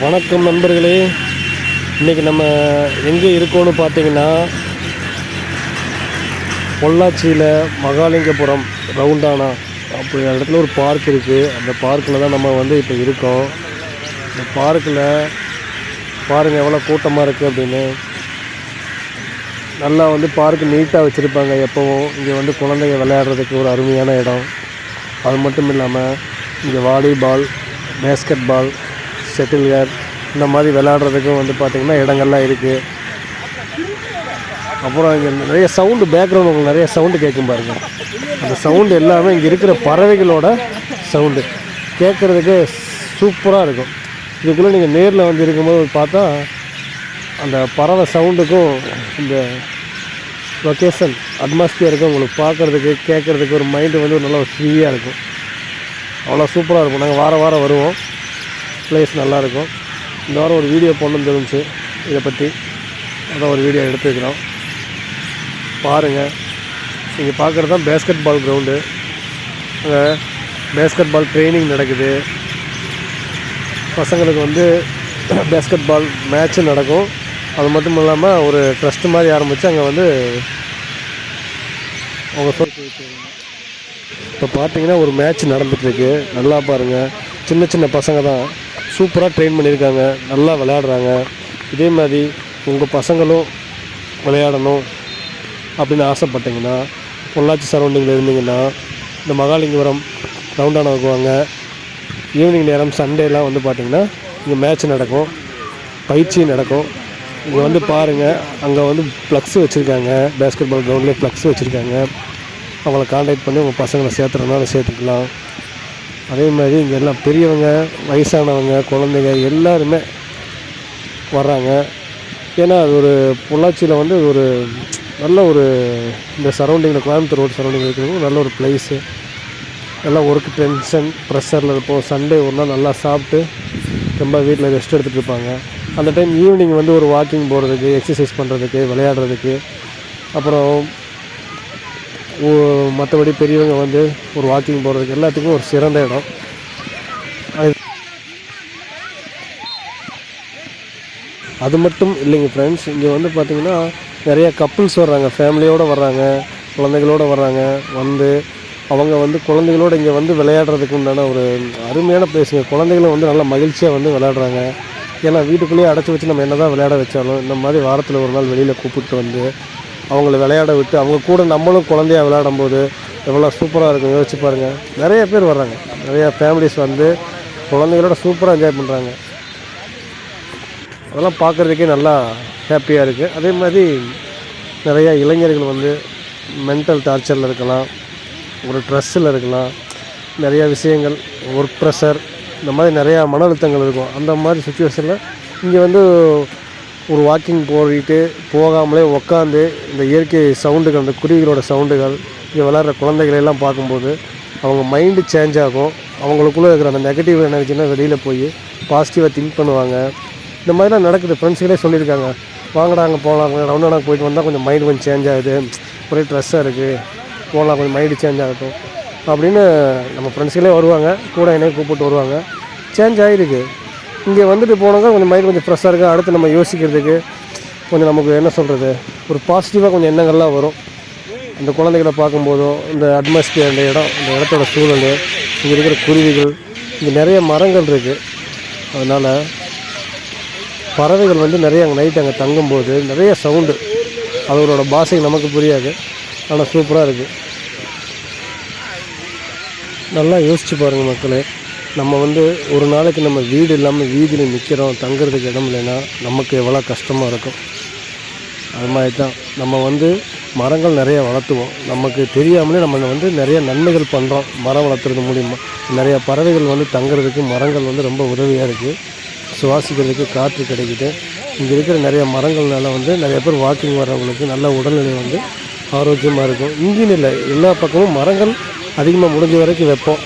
வணக்கம் நண்பர்களே. இன்றைக்கி நம்ம எங்கே இருக்கோன்னு பார்த்தீங்கன்னா பொள்ளாச்சியில் மகாலிங்கபுரம் ரவுண்டானா அப்படி அந்த இடத்துல ஒரு பார்க் இருக்குது அந்த பார்க்கில் தான் நம்ம வந்து இப்போ இருக்கோம். இந்த பார்க்கில் பாருங்கள் எவ்வளோ கூட்டமாக இருக்குது அப்படின்னு. நல்லா வந்து பார்க் நீட்டாக வச்சுருப்பாங்க எப்போவும். இங்கே வந்து குழந்தைங்க விளையாடுறதுக்கு ஒரு அருமையான இடம். அது மட்டும் இல்லாமல் இங்கே வாலிபால் பேஸ்கெட் பால் ஷட்டில்கார் இந்த மாதிரி விளையாடுறதுக்கும் வந்து பார்த்திங்கன்னா இடங்கள்லாம் இருக்குது அப்புறம் இங்கே நிறைய சவுண்டு பேக்ரவுண்ட் உங்களுக்கு நிறைய சவுண்டு கேட்கும் பாருங்கள் அந்த சவுண்டு எல்லாமே இங்கே இருக்கிற பறவைகளோட சவுண்டு கேட்குறதுக்கு சூப்பராக இருக்கும். இதுக்குள்ளே நீங்கள் நேரில் வந்து இருக்கும்போது பார்த்தா அந்த பறவை சவுண்டுக்கும் இந்த லொக்கேஷன் அட்மாஸ்பியருக்கும் உங்களுக்கு பார்க்குறதுக்கு கேட்குறதுக்கு ஒரு மைண்டு வந்து ஒரு நல்ல ஒரு ஃப்ரீயாக இருக்கும். அவ்வளோ சூப்பராக இருக்கும். நாங்கள் வாரம் வாரம் வருவோம். ப்ளேஸ் நல்லாயிருக்கும். இந்த வாரம் ஒரு வீடியோ போடணும்னு தெரிஞ்சு இதை பற்றி அதான் ஒரு வீடியோ எடுத்துக்கிறோம் பாருங்கள் நீங்கள் பார்க்குறது தான் பேஸ்கெட் பால் கிரவுண்டு அங்கே பேஸ்கெட் பால் ட்ரைனிங் நடக்குது. பசங்களுக்கு வந்து பேஸ்கெட் பால் மேட்ச்சு நடக்கும். அது மட்டும் இல்லாமல் ஒரு ட்ரஸ்ட் மாதிரி ஆரம்பித்து அங்கே வந்து அவங்க சொல்லி இப்போ பார்த்தீங்கன்னா ஒரு மேட்ச் நடந்துகிட்ருக்கு நல்லா பாருங்கள் சின்ன சின்ன பசங்க தான். சூப்பராக ட்ரெயின் பண்ணியிருக்காங்க. நல்லா விளையாடுறாங்க. இதே மாதிரி உங்கள் பசங்களும் விளையாடணும் அப்படின்னு ஆசைப்பட்டீங்கன்னா பொள்ளாச்சி சரௌண்டிங்கில் இருந்தீங்கன்னா இந்த மகாலிங்கபுரம் ரவுண்டான வாங்க ஈவினிங் நேரம் சண்டேலாம் வந்து பார்த்திங்கன்னா இங்கே மேட்ச் நடக்கும். பயிற்சி நடக்கும். இங்கே வந்து பாருங்கள் அங்கே வந்து ஃப்ளக்ஸ் வச்சுருக்காங்க. பேஸ்கெட் பால் கிரவுண்ட்லேயே ப்ளக்ஸ் வச்சுருக்காங்க. அவங்கள காண்டாக்ட் பண்ணி உங்கள் பசங்களை சேர்த்துறதுனால சேர்த்துக்கலாம். அதே மாதிரி இங்கே எல்லாம் பெரியவங்க வயசானவங்க குழந்தைங்க எல்லாருமே வர்றாங்க. ஏன்னா அது ஒரு பொள்ளாச்சியில் வந்து ஒரு நல்ல ஒரு இந்த சரௌண்டிங்கில் கோயம்புத்தூர் ரோடு சரௌண்டிங் இருக்கிறது நல்ல ஒரு பிளேஸு எல்லாம் ஒர்க் டென்ஷன் ப்ரெஷரில் இருப்போம். சண்டே ஒரு நாள் நல்லா சாப்பிட்டு ரொம்ப வீட்டில் ரெஸ்ட் எடுத்துகிட்டு இருப்பாங்க. அந்த டைம் ஈவினிங் வந்து ஒரு வாக்கிங் போகிறதுக்கு எக்ஸசைஸ் பண்ணுறதுக்கு விளையாடுறதுக்கு. அப்புறம் மற்றபடி பெரியவங்க வந்து ஒரு வாக்கிங் போகிறதுக்கு எல்லாத்துக்கும் ஒரு சிறந்த இடம். அது அது மட்டும் இல்லைங்க ஃப்ரெண்ட்ஸ் இங்கே வந்து பார்த்திங்கன்னா நிறைய கப்புள்ஸ் வர்றாங்க. ஃபேமிலியோடு வர்றாங்க. குழந்தைகளோடு வர்றாங்க. வந்து அவங்க வந்து குழந்தைகளோடு இங்கே வந்து விளையாடுறதுக்கு உண்டான ஒரு அருமையான பிளேஸுங்க குழந்தைகளும் வந்து நல்லா மகிழ்ச்சியாக வந்து விளையாடுறாங்க. ஏன்னா வீட்டுக்குள்ளேயே அடைச்சி வச்சு நம்ம என்ன தான் விளையாட வச்சாலும் இந்த மாதிரி வாரத்தில் ஒரு நாள் வெளியில் கூப்பிட்டு வந்து அவங்கள விளையாட விட்டு அவங்க கூட நம்மளும் குழந்தையா விளையாடும் போது எவ்வளோ சூப்பராக இருக்கும் யோசிச்சு பாருங்கள் நிறைய பேர் வர்றாங்க. நிறையா ஃபேமிலிஸ் வந்து குழந்தைகளோட சூப்பராக என்ஜாய் பண்ணுறாங்க அதெல்லாம் பார்க்குறதுக்கே நல்லா ஹாப்பியாக இருக்குது அதே மாதிரி நிறையா இளைஞர்கள் வந்து மென்டல் டார்ச்சரில் இருக்கலாம் ஒரு ட்ரெஸ்ஸில் இருக்கலாம் நிறையா விஷயங்கள் ஒர்க் ப்ரெஷர் இந்த மாதிரி நிறையா மன அழுத்தங்கள் இருக்கும். அந்த மாதிரி சுச்சுவேஷனில் இங்கே வந்து ஒரு வாக்கிங் போயிட்டு போகாமலே உட்காந்து இந்த இயற்கை சவுண்டுகள் அந்த குருவிகளோட சவுண்டுகள் இங்கே விளாட்ற குழந்தைகளெல்லாம் பார்க்கும்போது அவங்க மைண்டு சேஞ்ச் ஆகும். அவங்களுக்குள்ளே இருக்கிற அந்த நெகட்டிவ் எனர்ஜினா வெளியில் போய் பாசிட்டிவாக திங்க் பண்ணுவாங்க. இந்த மாதிரிலாம் நடக்குது. ஃப்ரெண்ட்ஸுகளே சொல்லியிருக்காங்க. வாங்கடா அங்கே போகலாம். ரவுண்டானாக்கு போயிட்டு வந்தால் கொஞ்சம் மைண்டு கொஞ்சம் சேஞ்ச் ஆகுது. ஒரே ட்ரெஸ்ஸாக இருக்குது போகலாம் கொஞ்சம் மைண்டு சேஞ்ச் ஆகட்டும். அப்படின்னு நம்ம ஃப்ரெண்ட்ஸுகளே வருவாங்க. கூட என்னையும் கூப்பிட்டு வருவாங்க. சேஞ்ச் ஆகிருக்கு இங்கே வந்துட்டு போனாங்க கொஞ்சம் மைண்ட் கொஞ்சம் ஃப்ரெஷ்ஷாக இருக்குது அடுத்து நம்ம யோசிக்கிறதுக்கு கொஞ்சம் நமக்கு என்ன சொல்கிறது ஒரு பாசிட்டிவாக கொஞ்சம் எண்ணங்கள்லாம் வரும். அந்த குழந்தைகளை பார்க்கும்போதும் இந்த அட்மாஸ்பியர் இந்த இடம் இந்த இடத்தோட சூழல் இங்கே இருக்கிற குருவிகள் இங்கே நிறைய மரங்கள் இருக்குது அதனால் பறவைகள் வந்து நிறைய அங்கே நைட் அங்கே தங்கும்போது நிறைய சவுண்டு அவங்களோட பாஷை நமக்கு புரியாது. ஆனால் சூப்பராக இருக்குது நல்லா யோசித்து பாருங்கள் மக்களே. நம்ம வந்து ஒரு நாளைக்கு நம்ம வீடு இல்லாமல் வீதியில் நிற்கிறோம் தங்குறதுக்கு இடம் இல்லைன்னா நமக்கு எவ்வளோ கஷ்டமாக இருக்கும். அது மாதிரி தான் நம்ம வந்து மரங்கள் நிறைய வளர்த்துவோம். நமக்கு தெரியாமலே நம்ம வந்து நிறைய நன்மைகள் பண்ணுறோம் மரம் வளர்த்துறது மூலிமா நிறைய பறவைகள் வந்து தங்குறதுக்கு மரங்கள் வந்து ரொம்ப உதவியாக இருக்குது சுவாசிக்கிறதுக்கு காற்று கிடைக்குது. இங்கே இருக்கிற நிறைய மரங்கள்னால வந்து நிறைய பேர் வாக்கிங் வர்றவங்களுக்கு நல்ல உடல்நிலை வந்து ஆரோக்கியமாக இருக்கும். இங்கேன்னு இல்லை எல்லா பக்கமும் மரங்கள் அதிகமாக முடிஞ்ச வரைக்கும் வைப்போம்.